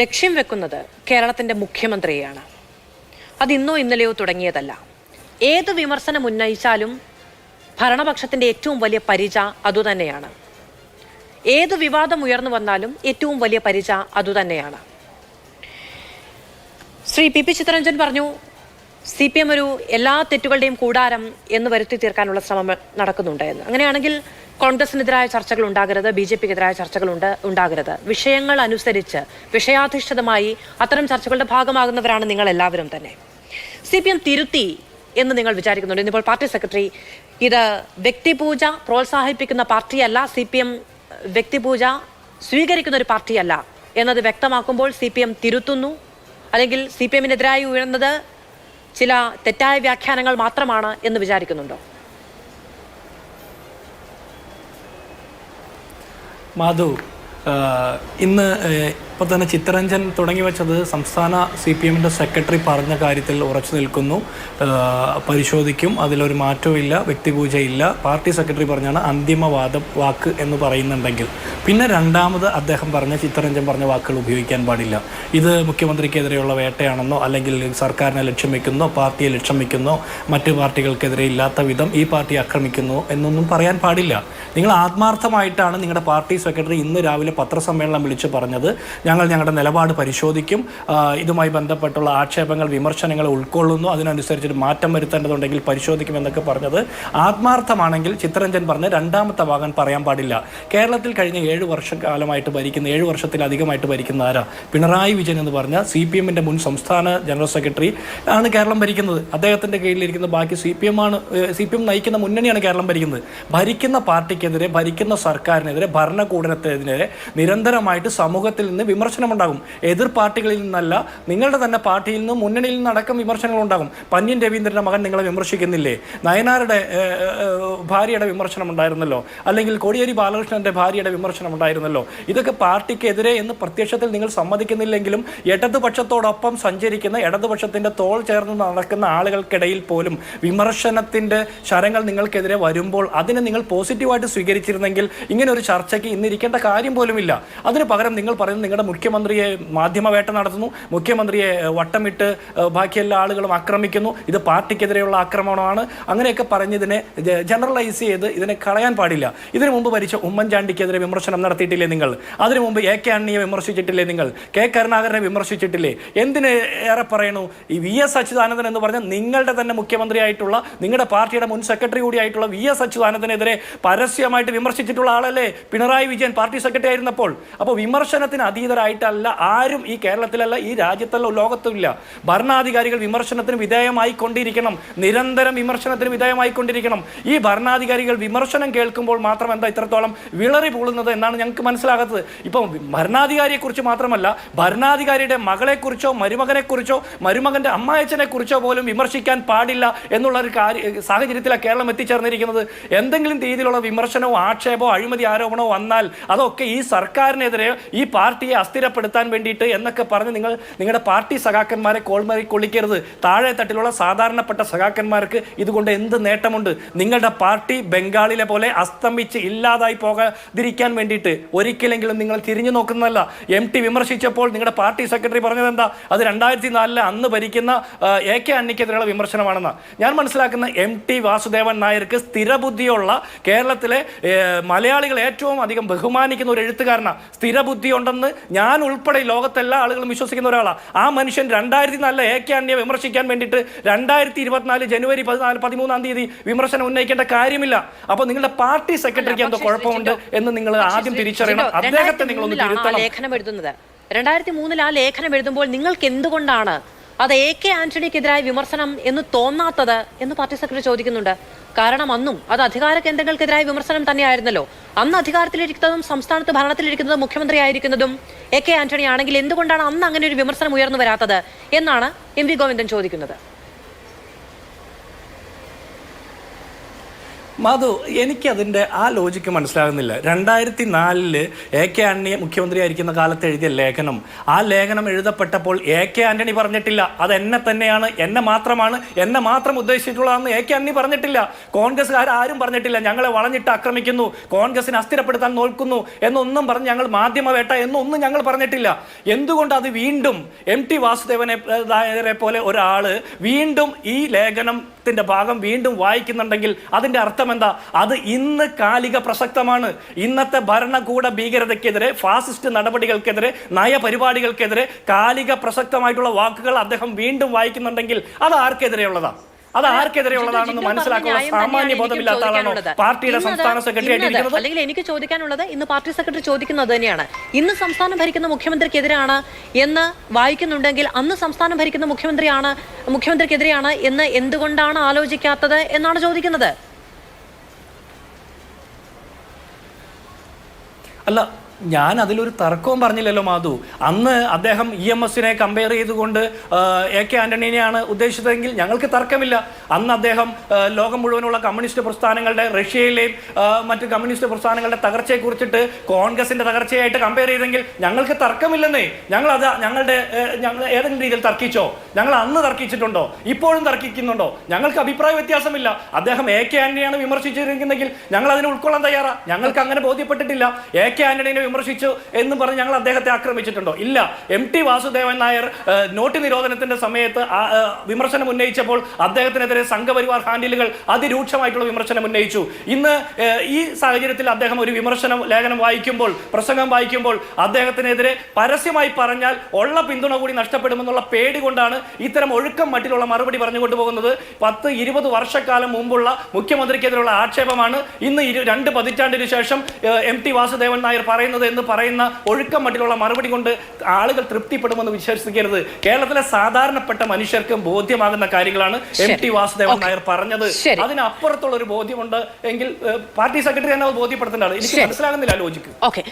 ലക്ഷ്യം വെക്കുന്നത് കേരളത്തിന്റെ മുഖ്യമന്ത്രിയെയാണ്. അത് ഇന്നോ ഇന്നലെയോ തുടങ്ങിയതല്ല. ഏത് വിമർശനം ഉന്നയിച്ചാലും ഭരണപക്ഷത്തിന്റെ ഏറ്റവും വലിയ പരിച അതുതന്നെയാണ് ഏത് വിവാദം ഉയർന്നു വന്നാലും ഏറ്റവും വലിയ പരിച അതുതന്നെയാണ് ശ്രീ പി പി ചിത്തരഞ്ജൻ പറഞ്ഞു സി പി എം ഒരു എല്ലാ തെറ്റുകളുടെയും കൂടാരം എന്ന് വരുത്തി തീർക്കാനുള്ള ശ്രമം നടക്കുന്നുണ്ട് എന്ന്. അങ്ങനെയാണെങ്കിൽ കോൺഗ്രസിനെതിരായ ചർച്ചകൾ ഉണ്ടാകരുത് ബി ജെ പിക്കെതിരായ ചർച്ചകൾ ഉണ്ട് ഉണ്ടാകരുത്. വിഷയങ്ങൾ അനുസരിച്ച് വിഷയാധിഷ്ഠിതമായി അത്തരം ചർച്ചകളുടെ ഭാഗമാകുന്നവരാണ് നിങ്ങൾ എല്ലാവരും തന്നെ. സി പി എം തിരുത്തി എന്ന് നിങ്ങൾ വിചാരിക്കുന്നുണ്ട്. ഇന്നിപ്പോൾ പാർട്ടി സെക്രട്ടറി ഇത് വ്യക്തിപൂജ പ്രോത്സാഹിപ്പിക്കുന്ന പാർട്ടിയല്ല സി പി എം വ്യക്തിപൂജ സ്വീകരിക്കുന്ന ഒരു പാർട്ടിയല്ല എന്നത് വ്യക്തമാക്കുമ്പോൾ സി പി എം തിരുത്തുന്നു. അല്ലെങ്കിൽ സി പി എമ്മിനെതിരായി ഉയർന്നത് ചില തെറ്റായ വ്യാഖ്യാനങ്ങൾ മാത്രമാണ് എന്ന് വിചാരിക്കുന്നുണ്ടോ? മാധു ഇന്ന് ഇപ്പോൾ തന്നെ ചിത്തരഞ്ജൻ തുടങ്ങി വെച്ചത് സംസ്ഥാന സി പി എമ്മിന്റെ സെക്രട്ടറി പറഞ്ഞ കാര്യത്തിൽ ഉറച്ചു നിൽക്കുന്നു. പരിശോധിക്കും. അതിലൊരു മാറ്റവും ഇല്ല വ്യക്തിപൂജയില്ല. പാർട്ടി സെക്രട്ടറി പറഞ്ഞാണ് അന്തിമവാദം വാക്ക് എന്ന് പറയുന്നുണ്ടെങ്കിൽ. പിന്നെ രണ്ടാമത് അദ്ദേഹം പറഞ്ഞ ചിത്തരഞ്ജൻ പറഞ്ഞ വാക്കുകൾ ഉപയോഗിക്കാൻ പാടില്ല. ഇത് മുഖ്യമന്ത്രിക്കെതിരെയുള്ള വേട്ടയാണെന്നോ അല്ലെങ്കിൽ സർക്കാരിനെ ലക്ഷ്യം വെക്കുന്നോ പാർട്ടിയെ ലക്ഷ്യം വെക്കുന്നോ മറ്റ് പാർട്ടികൾക്കെതിരെ ഇല്ലാത്ത വിധം ഈ പാർട്ടി ആക്രമിക്കുന്നു എന്നൊന്നും പറയാൻ പാടില്ല. നിങ്ങൾ ആത്മാർത്ഥമായിട്ടാണ് നിങ്ങളുടെ പാർട്ടി സെക്രട്ടറി ഇന്ന് രാവിലെ പത്രസമ്മേളനം വിളിച്ച് പറഞ്ഞത്. ഞങ്ങൾ ഞങ്ങളുടെ നിലപാട് പരിശോധിക്കും. ഇതുമായി ബന്ധപ്പെട്ടുള്ള ആക്ഷേപങ്ങൾ വിമർശനങ്ങൾ ഉൾക്കൊള്ളുന്നു. അതിനനുസരിച്ചൊരു മാറ്റം വരുത്തേണ്ടതുണ്ടെങ്കിൽ പരിശോധിക്കുമെന്നൊക്കെ പറഞ്ഞത്. ആത്മാർത്ഥമാണെങ്കിൽ ചിത്രരഞ്ജൻ പറഞ്ഞ രണ്ടാമത്തെ ഭാഗം പറയാൻ പാടില്ല. കേരളത്തിൽ കഴിഞ്ഞ ഏഴ് വർഷക്കാലമായിട്ട് ഭരിക്കുന്ന ഏഴ് വർഷത്തിലധികമായിട്ട് ഭരിക്കുന്ന ആരാ? പിണറായി വിജയൻ എന്ന് പറഞ്ഞ സി പി എമ്മിന്റെ മുൻ സംസ്ഥാന ജനറൽ സെക്രട്ടറി ആണ് കേരളം ഭരിക്കുന്നത്. അദ്ദേഹത്തിന്റെ കീഴിലിരിക്കുന്ന ബാക്കി സി പി ആണ് സി പി എം നയിക്കുന്ന മുന്നണിയാണ് കേരളം ഭരിക്കുന്നത്. ഭരിക്കുന്ന പാർട്ടിക്കെതിരെ ഭരിക്കുന്ന സർക്കാരിനെതിരെ ഭരണകൂടത്തിനെതിരെ നിരന്തരമായിട്ട് സമൂഹത്തിൽ നിന്ന് വിമർശനമുണ്ടാകും. എതിർ പാർട്ടികളിൽ നിന്നല്ല നിങ്ങളുടെ തന്നെ പാർട്ടിയിൽ നിന്നും മുന്നണിയിൽ നിന്നടക്കം വിമർശനങ്ങൾ ഉണ്ടാകും പന്യൻ രവീന്ദ്രന്റെ മകൻ നിങ്ങളെ വിമർശിക്കുന്നില്ലേ? നയനാരുടെ ഭാര്യയുടെ വിമർശനം ഉണ്ടായിരുന്നല്ലോ അല്ലെങ്കിൽ കോടിയേരി ബാലകൃഷ്ണന്റെ ഭാര്യയുടെ വിമർശനം ഉണ്ടായിരുന്നല്ലോ ഇതൊക്കെ പാർട്ടിക്കെതിരെ എന്ന് പ്രത്യക്ഷത്തിൽ നിങ്ങൾ സമ്മതിക്കുന്നില്ലെങ്കിലും ഇടതുപക്ഷത്തോടൊപ്പം സഞ്ചരിക്കുന്ന ഇടതുപക്ഷത്തിന്റെ തോൾ ചേർന്ന് നടക്കുന്ന ആളുകൾക്കിടയിൽ പോലും വിമർശനത്തിന്റെ ശരങ്ങൾ നിങ്ങൾക്കെതിരെ വരുമ്പോൾ അതിനെ നിങ്ങൾ പോസിറ്റീവായിട്ട് സ്വീകരിച്ചിരുന്നെങ്കിൽ ഇങ്ങനെ ഒരു ചർച്ചയ്ക്ക് ഇന്നിരിക്കേണ്ട കാര്യം പോലുമില്ല. അതിന് പകരം നിങ്ങൾ പറയുന്നത് നിങ്ങളുടെ മുഖ്യമന്ത്രിയെ മാധ്യമവേട്ട നടത്തുന്നു മുഖ്യമന്ത്രിയെ വട്ടമിട്ട് ബാക്കിയെല്ലാ ആളുകളും ആക്രമിക്കുന്നു. ഇത് പാർട്ടിക്കെതിരെയുള്ള ആക്രമണമാണ്. അങ്ങനെയൊക്കെ പറഞ്ഞതിനെ ജനറലൈസ് ചെയ്ത് ഇതിനെ കളയാൻ പാടില്ല. ഇതിനു മുമ്പ് ഭരിച്ച ഉമ്മൻചാണ്ടിക്കെതിരെ വിമർശനം നടത്തിയിട്ടില്ലേ നിങ്ങൾ? അതിനു മുമ്പ് എ കെ അണ്ണിയെ വിമർശിച്ചിട്ടില്ലേ നിങ്ങൾ? കെ കരുണാകരനെ വിമർശിച്ചിട്ടില്ലേ? എന്തിന് ഏറെ പറയണു? ഈ വി എസ് അച്യുതാനന്ദൻ എന്ന് പറഞ്ഞാൽ നിങ്ങളുടെ തന്നെ മുഖ്യമന്ത്രിയായിട്ടുള്ള നിങ്ങളുടെ പാർട്ടിയുടെ മുൻ സെക്രട്ടറി കൂടിയായിട്ടുള്ള വി എസ് അച്യുതാനന്ദനെതിരെ പരസ്യമായിട്ട് വിമർശിച്ചിട്ടുള്ള ആളല്ലേ പിണറായി വിജയൻ പാർട്ടി സെക്രട്ടറി ആയിരുന്നപ്പോൾ. അപ്പോൾ വിമർശനത്തിന് അതീതരായിട്ടല്ല ആരും ഈ കേരളത്തിലല്ല ഈ രാജ്യത്തല്ല ലോകത്തുമില്ല. ഭരണാധികാരികൾ വിമർശനത്തിന് വിധേയമായി കൊണ്ടിരിക്കണം നിരന്തരം വിമർശനത്തിന് വിധേയമായി കൊണ്ടിരിക്കണം ഈ ഭരണാധികാരികൾ വിമർശനം കേൾക്കുമ്പോൾ മാത്രം എന്താ ഇത്രത്തോളം വിളറി പൂളുന്നത് എന്നാണ് ഞങ്ങൾക്ക് മനസ്സിലാകാത്തത്. ഇപ്പം ഭരണാധികാരിയെക്കുറിച്ച് മാത്രമല്ല ഭരണാധികാരിയുടെ മകളെക്കുറിച്ചോ മരുമകനെക്കുറിച്ചോ മരുമകന്റെ അമ്മായച്ചനെക്കുറിച്ചോ പോലും വിമർശിക്കാൻ പാടില്ല എന്നുള്ള ഒരു കാര്യ സാഹചര്യത്തിലാണ് കേരളം എത്തിച്ചേർന്നിരിക്കുന്നത്. എന്തെങ്കിലും രീതിയിലുള്ള വിമർശനവും ആക്ഷേപമോ അഴിമതി ആരോപണമോ വന്നാൽ അതൊക്കെ ഈ സർക്കാരിനെതിരെ ഈ പാർട്ടിയെ അസ്ഥിരപ്പെടുത്താൻ വേണ്ടിയിട്ട് എന്നൊക്കെ പറഞ്ഞ് നിങ്ങൾ നിങ്ങളുടെ പാർട്ടി സഖാക്കന്മാരെ കോൾമറി കൊള്ളിക്കരുത്. താഴെ തട്ടിലുള്ള സാധാരണപ്പെട്ട സഖാക്കന്മാർക്ക് ഇതുകൊണ്ട് എന്ത് നേട്ടമുണ്ട്? നിങ്ങളുടെ പാർട്ടി ബംഗാളിലെ പോലെ അസ്തമിച്ച് ഇല്ലാതായി പോകാതിരിക്കാൻ വേണ്ടിയിട്ട് ഒരിക്കലെങ്കിലും നിങ്ങൾ തിരിഞ്ഞു നോക്കുന്നതല്ല. എം ടി വിമർശിച്ചപ്പോൾ നിങ്ങളുടെ പാർട്ടി സെക്രട്ടറി പറഞ്ഞത് എന്താ? അത് രണ്ടായിരത്തി നാലിലെ അന്ന് ഭരിക്കുന്ന എ കെ അന്നിക്കെതിരെയുള്ള വിമർശനമാണെന്ന്. ഞാൻ മനസ്സിലാക്കുന്ന എം ടി വാസുദേവൻ നായർക്ക് സ്ഥിരബുദ്ധിയുള്ള കേരളത്തിലെ മലയാളികൾ ഏറ്റവും അധികം ബഹുമാനിക്കുന്ന ഒരു എഴുത്തുകാരനാണ് സ്ഥിരബുദ്ധി ഉണ്ടെന്ന് ഞാൻ ഉൾപ്പെടെ ലോകത്തെ എല്ലാ ആളുകളും വിശ്വസിക്കുന്ന ഒരാളാണ് ആ മനുഷ്യൻ രണ്ടായിരത്തി നാലിലെ എ കെ വിമർശിക്കാൻ വേണ്ടിയിട്ട് രണ്ടായിരത്തി ഇരുപത്തിനാല് ജനുവരി പതിനാല് പതിമൂന്നാം തീയതി വിമർശനം ഉന്നയിക്കേണ്ട കാര്യമില്ല. അപ്പൊ നിങ്ങളുടെ പാർട്ടി സെക്രട്ടറിക്ക് എന്തോ കുഴപ്പമുണ്ട് എന്ന് നിങ്ങൾ ആദ്യം തിരിച്ചറിയണം. അദ്ദേഹത്തെ നിങ്ങളൊന്ന് 2003 ലാണ് ആ തിരുത്തണം. ലേഖനം എഴുതുന്നത്. രണ്ടായിരത്തി മൂന്നിൽ ആ ലേഖനം എഴുതുമ്പോൾ നിങ്ങൾക്ക് എന്തുകൊണ്ടാണ് അത് എ കെ ആന്റണിക്കെതിരായ വിമർശനം എന്ന് തോന്നാത്തത് എന്ന് പാർട്ടി സെക്രട്ടറി ചോദിക്കുന്നുണ്ട്. കാരണം അന്നും അത് അധികാര കേന്ദ്രങ്ങൾക്കെതിരായ വിമർശനം തന്നെയായിരുന്നല്ലോ. അന്ന് അധികാരത്തിലിരിക്കുന്നതും സംസ്ഥാനത്ത് ഭരണത്തിലിരിക്കുന്നതും മുഖ്യമന്ത്രി ആയിരിക്കുന്നതും എ കെ ആന്റണി ആണെങ്കിൽ എന്തുകൊണ്ടാണ് അന്ന് അങ്ങനെ ഒരു വിമർശനം ഉയർന്നു വരാത്തത്? എന്നാണ് എം വി ഗോവിന്ദൻ ചോദിക്കുന്നത്. മാധു എനിക്കതിന്റെ ആ ലോജിക്ക് മനസ്സിലാകുന്നില്ല. രണ്ടായിരത്തി നാലിൽ എ കെ ആന്റണി മുഖ്യമന്ത്രിയായിരിക്കുന്ന കാലത്ത് എഴുതിയ ലേഖനം. ആ ലേഖനം എഴുതപ്പെട്ടപ്പോൾ എ കെ ആന്റണി പറഞ്ഞിട്ടില്ല. അത് എന്നെ തന്നെയാണ് എന്നെ മാത്രമാണ് എന്നെ മാത്രം ഉദ്ദേശിച്ചിട്ടുള്ളതെന്ന് എ കെ ആന്റണി പറഞ്ഞിട്ടില്ല. കോൺഗ്രസ്സുകാർ ആരും പറഞ്ഞിട്ടില്ല. ഞങ്ങളെ വളഞ്ഞിട്ട് ആക്രമിക്കുന്നു. കോൺഗ്രസിനെ അസ്ഥിരപ്പെടുത്താൻ നോക്കുന്നു എന്നൊന്നും പറഞ്ഞ് ഞങ്ങൾ മാധ്യമവേട്ട എന്നൊന്നും ഞങ്ങൾ പറഞ്ഞിട്ടില്ല. എന്തുകൊണ്ട് അത് വീണ്ടും എം ടി വാസുദേവനെ പോലെ ഒരാൾ വീണ്ടും ഈ ലേഖനത്തിന്റെ ഭാഗം വീണ്ടും വായിക്കുന്നുണ്ടെങ്കിൽ അതിന്റെ അർത്ഥം എന്താ അത് ഇന്ന് കാലിക പ്രസക്തമാണ്. ഇന്നത്തെ ഭരണകൂട ഭീകരതയ്ക്കെതിരെ ഫാസിസ്റ്റ് നടപടികൾക്കെതിരെ നയപരിപാടികൾക്കെതിരെ കാലിക പ്രസക്തമായിട്ടുള്ള വാക്കുകൾ അദ്ദേഹം വീണ്ടും വായിക്കുന്നുണ്ടെങ്കിൽ അത് ആർക്കെതിരെയുള്ളതാ? അത് ആർക്കെതിരെയുള്ളതാണെന്ന് മനസ്സിലാക്കാനുള്ള സാമാന്യ ബോധമില്ലാത്ത ആളാണോ? പാർട്ടിയുടെ സംസ്ഥാന സെക്രട്ടറി ആയിട്ടിരിക്കുന്നത് അല്ലെങ്കിൽ എനിക്ക് ചോദിക്കാനുള്ളത് ഇന്ന് പാർട്ടി സെക്രട്ടറി ചോദിക്കുന്നത് തന്നെയാണ്. ഇന്ന് സംസ്ഥാനം ഭരിക്കുന്ന മുഖ്യമന്ത്രിക്കെതിരാണ് എന്ന് വായിക്കുന്നുണ്ടെങ്കിൽ അന്ന് സംസ്ഥാനം ഭരിക്കുന്ന മുഖ്യമന്ത്രിയാണ് മുഖ്യമന്ത്രിക്കെതിരെയാണ് എന്ന് എന്തുകൊണ്ടാണ് ആലോചിക്കാത്തത് എന്നാണ് ചോദിക്കുന്നത്? لا. ഞാൻ അതിലൊരു തർക്കവും പറഞ്ഞില്ലല്ലോ മാധു. അന്ന് അദ്ദേഹം ഇ എം എസിനെ കമ്പയർ ചെയ്തുകൊണ്ട് എ കെ ആന്റണീനെയാണ് ഉദ്ദേശിച്ചതെങ്കിൽ ഞങ്ങൾക്ക് തർക്കമില്ല. അന്ന് അദ്ദേഹം ലോകം മുഴുവനുള്ള കമ്മ്യൂണിസ്റ്റ് പ്രസ്ഥാനങ്ങളുടെ റഷ്യയിലെയും മറ്റ് കമ്മ്യൂണിസ്റ്റ് പ്രസ്ഥാനങ്ങളുടെ തകർച്ചയെ കുറിച്ചിട്ട് കോൺഗ്രസിന്റെ തകർച്ചയായിട്ട് കമ്പയർ ചെയ്തെങ്കിൽ ഞങ്ങൾക്ക് തർക്കമില്ലെന്നേ. ഞങ്ങൾ അത് ഞങ്ങളുടെ ഞങ്ങൾ ഏതെങ്കിലും രീതിയിൽ തർക്കിച്ചോ? ഞങ്ങൾ അന്ന് തർക്കിച്ചിട്ടുണ്ടോ? ഇപ്പോഴും തർക്കിക്കുന്നുണ്ടോ? ഞങ്ങൾക്ക് അഭിപ്രായ വ്യത്യാസമില്ല. അദ്ദേഹം എ കെ ആന്റണിയാണ് വിമർശിച്ചിരിക്കുന്നെങ്കിൽ ഞങ്ങൾ അതിനെ ഉൾക്കൊള്ളാൻ തയ്യാറാണ് ഞങ്ങൾക്ക് അങ്ങനെ ബോധ്യപ്പെട്ടിട്ടില്ല. എ കെ ആന്റണിനെ വിമർശിച്ചു എന്ന് പറഞ്ഞ് ഞങ്ങൾ അദ്ദേഹത്തെ ആക്രമിച്ചിട്ടുണ്ടോ? ഇല്ല. M T Vasudevan Nair note നിരോധനത്തിന്റെ സമയത്ത് വിമർശനം ഉന്നയിച്ചപ്പോൾ അദ്ദേഹത്തിനെതിരെ സംഘപരിവാർ ഹാൻഡിലുകൾ അതിരൂക്ഷമായിട്ടുള്ള വിമർശനം ഉന്നയിച്ചു. ഇന്ന് ഈ സാഹചര്യത്തിൽ അദ്ദേഹം ഒരു വിമർശനം ലേഖനം വായിക്കുമ്പോൾ പ്രസംഗം വായിക്കുമ്പോൾ അദ്ദേഹത്തിനെതിരെ പരസ്യമായി പറഞ്ഞാൽ ഉള്ള പിന്തുണ കൂടി നഷ്ടപ്പെടുമെന്നുള്ള പേടി കൊണ്ടാണ് ഇത്തരം ഒഴുക്കം മട്ടിലുള്ള മറുപടി പറഞ്ഞുകൊണ്ട് പോകുന്നത്. പത്ത് ഇരുപത് വർഷക്കാലം മുമ്പുള്ള മുഖ്യമന്ത്രിക്കെതിരെയുള്ള ആക്ഷേപമാണ്. ഇന്ന് രണ്ട് പതിറ്റാണ്ടിന് ശേഷം എം ടി വാസുദേവൻ നായർ പറയുന്നത് എന്ന് പറയുന്ന ഒഴുക്കം മട്ടിലുള്ള മറുപടി കൊണ്ട് ആളുകൾ തൃപ്തിപ്പെടുമെന്ന് വിശ്വസിക്കരുത്. കേരളത്തിലെ സാധാരണപ്പെട്ട മനുഷ്യർക്കും ബോധ്യമാകുന്ന കാര്യങ്ങളാണ് എം ടി വാസുദേവൻ നായർ പറഞ്ഞത്. അതിനപ്പുറത്തുള്ള ഒരു ബോധ്യമുണ്ട് എങ്കിൽ പാർട്ടി സെക്രട്ടറി തന്നെ അത് ബോധ്യപ്പെടുത്തേണ്ടതാണ് എനിക്ക് മനസ്സിലാകുന്നില്ല ലോജിക്ക്. ഓക്കെ.